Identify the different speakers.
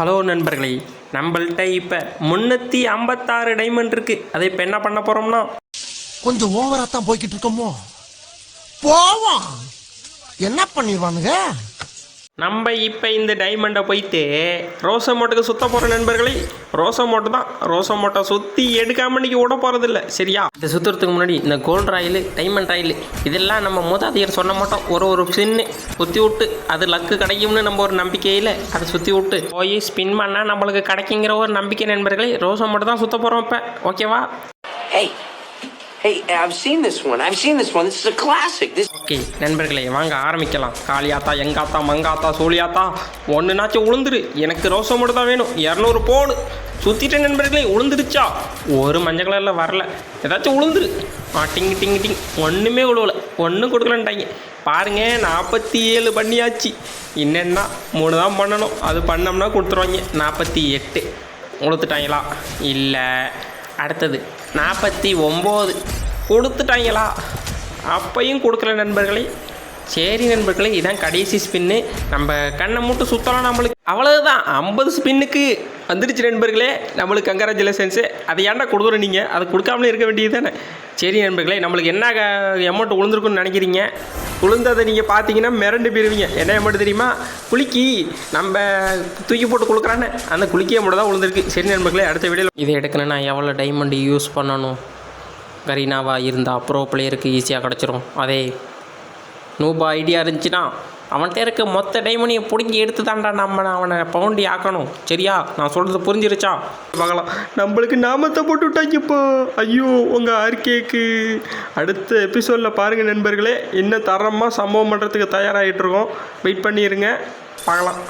Speaker 1: Hello நண்பர்களே நம்மள்கிட்ட இப்போ முந்நூற்றி ஐம்பத்தாறு டைமண்ட் இருக்குது அதை இப்போ என்ன பண்ண போகிறோம்னா
Speaker 2: கொஞ்சம் ஓவரா தான் போய்கிட்டு இருக்கோமோ? போவோம். என்ன பண்ணிடுவானுங்க?
Speaker 1: நம்ம இப்போ இந்த டைமண்டை போயிட்டு ரோசா மோட்டுக்கு சுத்த போகிற நண்பர்களே ரோசா மோட்டு தான் ரோசா மோட்டை சுற்றி எடுக்காம இன்னைக்கு விட போகிறதில்ல சரியா இதை சுற்றுறதுக்கு முன்னாடி இந்த கோல்டு ராயில் டைமண்ட் ராயில் இதெல்லாம் நம்ம மூதாதையர் சொன்ன மாட்டோம் ஒரு ஒரு சின்னு சுற்றி விட்டு அது லக்கு கிடைக்கும்னு நம்ம ஒரு நம்பிக்கையில் அதை சுற்றி விட்டு போய் ஸ்பின் பண்ணால் நம்மளுக்கு கிடைக்குங்கிற ஒரு நம்பிக்கை நண்பர்களே ரோசா மோட்டை தான் சுத்த போகிறோம் இப்போ ஓகேவா
Speaker 3: Hey, hey, I've seen this one. I've seen this one. This is a classic. This
Speaker 1: okay நண்பர்களே வாங்க ஆரம்பிக்கலாம். காளியாத்தா எங்காத்தா மங்காத்தா சோழியாத்தா ஒன்றுனாச்சும் உளுந்துரு. எனக்கு ரோசம் மட்டும் தான் வேணும். இரநூறு போடு. சுற்றிட்டேன் நண்பர்களே உளுந்துருச்சா? ஒரு மஞ்சள் கலரில் வரல. ஏதாச்சும் உளுந்துரு. ஆ டிங் டிங் டிங் ஒன்றுமே உழுவலை. ஒன்றும் கொடுக்கலன்ட்டாங்க. பாருங்க நாற்பத்தி ஏழு பண்ணியாச்சு. என்னென்னா மூணு தான் பண்ணணும். அது பண்ணோம்னா கொடுத்துருவாங்க. நாற்பத்தி எட்டு உளுத்துட்டாங்களா? இல்லை. அடுத்தது நாற்பத்தி ஒம்பது கொடுத்துட்டாங்களா? அப்பையும் கொடுக்கல நண்பர்களே. சரி நண்பர்களே இதான் கடைசி ஸ்பின்னு நம்ம கண்ணை மூட்டு சுற்றலாம் நம்மளுக்கு. அவ்வளோதான் ஐம்பது ஸ்பின்னுக்கு வந்துடுச்சு நண்பர்களே. நம்மளுக்கு கங்கராஜுலேஷன்ஸு அதை ஏன்டா கொடுக்குறோம் நீங்கள் அதை கொடுக்காமலே இருக்க வேண்டியது தானே. சரி நண்பர்களே நம்மளுக்கு என்ன அமௌண்ட் உளுந்துருக்குன்னு நினைக்கிறீங்க? உளுந்ததை நீங்கள் பார்த்தீங்கன்னா மிரண்டு போயிருவீங்க. என்ன அமௌண்ட் தெரியுமா? குலுக்கி நம்ம தூக்கி போட்டு கொடுக்குறானே அந்த குலுக்கி அமௌண்ட் தான் உளுந்துருக்கு. சரி நண்பர்களே அடுத்த வீடியோவில் இதை எடுக்கணும்னா எவ்வளோ டைமண்ட் யூஸ் பண்ணணும்? கரீனாவா இருந்தால் ப்ரோ பிளேயருக்கு ஈஸியாக கிடச்சிரும். அதே நூபா ஐடியா இருந்துச்சுன்னா அவன்கிட்ட இருக்க மொத்த டைமண்டையும் பிடுங்கி எடுத்து தான்டா நம்ம அவனை பவுண்டி ஆக்கணும். சரியா? நான் சொல்கிறது புரிஞ்சிருச்சா? பார்க்கலாம் நம்மளுக்கு நாமத்தை போட்டு விட்டாங்கப்பா ஐயோ உங்கள் ஆர்கேக்கு அடுத்த எபிசோடில் பாருங்கள் நண்பர்களே என்ன தரமாக சம்பவம் பண்ணுறதுக்கு தயாராகிட்டு இருக்கோம் வெயிட் பண்ணிடுங்க பார்க்கலாம்